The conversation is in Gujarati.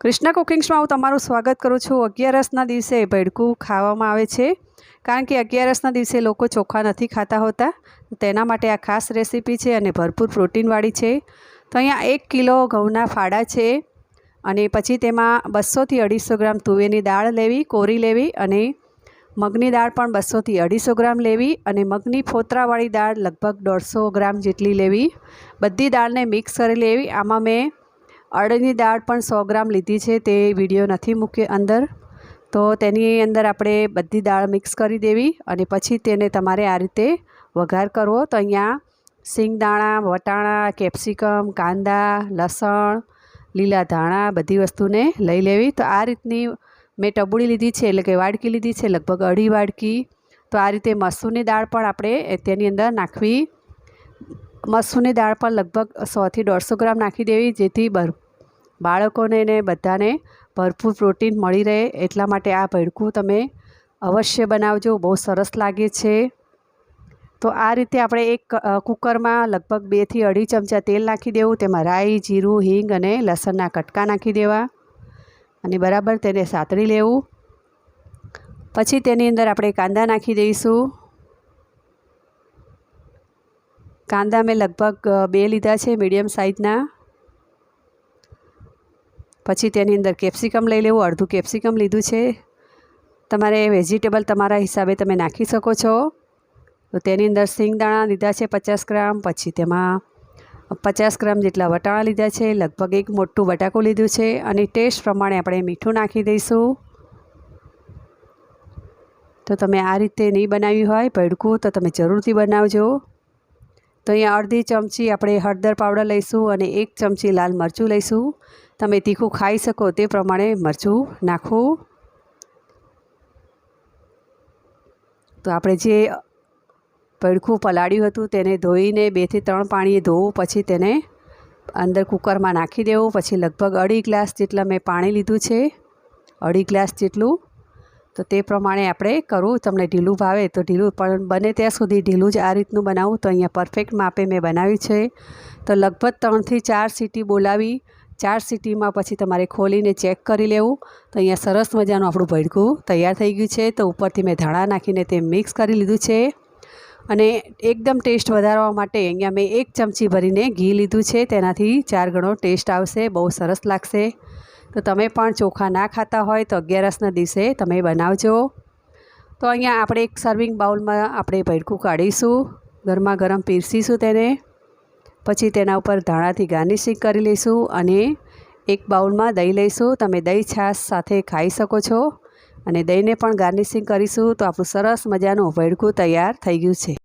કૃષ્ણ કુકિંગ્સમાં હું તમારું સ્વાગત કરું છું. અગિયારસના દિવસે ભેડકું ખાવામાં આવે છે. કારણ કે અગિયારસના દિવસે લોકો ચોખા નથી ખાતા હોતા. તેના માટે આ ખાસ રેસીપી છે અને ભરપૂર પ્રોટીનવાળી છે. તો અહીંયા એક કિલો ઘઉંના ફાડા છે અને પછી તેમાં બસોથી અઢીસો ગ્રામ તુવેરની દાળ લેવી, કોરી લેવી અને મગની દાળ પણ બસોથી અઢીસો ગ્રામ લેવી અને મગની ફોતરાવાળી દાળ લગભગ દોઢસો ગ્રામ જેટલી લેવી. બધી દાળને મિક્સ કરી લેવી. આમાં મેં અડદની દાળ પણ સો ગ્રામ લીધી છે, તે વીડિયો નથી મૂક્યો અંદર. તો તેની અંદર આપણે બધી દાળ મિક્સ કરી દેવી અને પછી તેને તમારે આ રીતે વઘાર કરવો. તો અહીંયા સિંગદાણા, વટાણા, કેપ્સિકમ, કાંદા, લસણ, લીલા ધાણા બધી વસ્તુને લઈ લેવી. તો આ રીતની મેં ટબુડી લીધી છે, એટલે કે વાડકી લીધી છે, લગભગ અઢી વાડકી. તો આ રીતે મસૂરની દાળ પણ આપણે તેની અંદર નાખવી મસૂરની દાળ પણ લગભગ સોથી દોઢસો ગ્રામ નાખી દેવી, જેથી બર, બાળકોને ને બધાને ભરપૂર પ્રોટીન મળી રહે. એટલા માટે આ ભડકું તમે અવશ્ય બનાવજો, બહુ સરસ લાગે છે. તો આ રીતે આપણે એક કુકરમાં લગભગ બેથી અઢી ચમચા તેલ નાખી દેવું, તેમાં રાઈ, જીરું, હિંગ અને લસણના કટકા નાખી દેવા અને બરાબર તેને સાતળી લેવું. પછી તેની અંદર આપણે કાંદા નાખી દઈશું. કાંદા મેં લગભગ બે લીધા છે મીડિયમ સાઇઝના. પછી તેની અંદર કેપ્સિકમ લઈ લેવું, અડધું કેપ્સિકમ લીધું છે. તમારે વેજીટેબલ તમારા હિસાબે તમે નાખી શકો છો. તો તેની અંદર સિંગદાણા લીધા છે પચાસ ગ્રામ, પછી તેમાં પચાસ ગ્રામ જેટલા વટાણા લીધા છે, લગભગ એક મોટું બટાકું લીધું છે અને ટેસ્ટ પ્રમાણે આપણે મીઠું નાખી દઈશું. તો તમે આ રીતે નહીં બનાવ્યું હોય, પડકું તો તમે જરૂરથી બનાવજો. તો અહીંયા અડધી ચમચી આપણે હળદર પાવડર લઈશું અને એક ચમચી લાલ મરચું લઈશું. તમે તીખું ખાઈ શકો તે પ્રમાણે મરચું નાખવું તો આપણે જે પડખું પલાળ્યું હતું તેને ધોઈને બેથી ત્રણ પાણીએ ધોવું, પછી તેને અંદર કુકરમાં નાખી દેવું, પછી લગભગ અઢી ગ્લાસ જેટલા મેં પાણી લીધું છે. અઢી ગ્લાસ જેટલું તો તે પ્રમાણે આપણે કરવું તમને ઢીલું ભાવે તો ઢીલું, પણ બને ત્યાં સુધી ઢીલું જ આ રીતનું બનાવું. તો અહીંયા પરફેક્ટ માપે મેં બનાવ્યું છે. તો લગભગ ત્રણથી ચાર સીટી બોલાવી. ચાર સીટીમાં પછી તમારે ખોલીને ચેક કરી લેવું. તો અહીંયા સરસ મજાનું આપણું ભડકું તૈયાર થઈ ગયું છે. તો ઉપરથી મેં ધાણા નાખીને તે મિક્સ કરી લીધું છે. અને એકદમ ટેસ્ટ વધારવા માટે અહીંયા મેં એક ચમચી ભરીને ઘી લીધું છે. તેનાથી ચાર ગણો ટેસ્ટ આવશે. બહુ સરસ લાગશે. તો તમે પણ ચોખા ના ખાતા હોય તો અગિયારસના દિવસે તમે બનાવજો. તો અહીંયા આપણે એક સર્વિંગ બાઉલમાં આપણે ભડકું કાઢીશું. ગરમા ગરમ પીરસીશું તેને. પછી તેના ઉપર ધાણાથી ગાર્નિશિંગ કરી લઈશું અને એક બાઉલમાં દહીં લઈશું. તમે દહીં છાશ સાથે ખાઈ શકો છો અને દહીંને પણ ગાર્નિશિંગ કરીશું તો આપણું સરસ મજાનું ભડકું તૈયાર થઈ ગયું છે.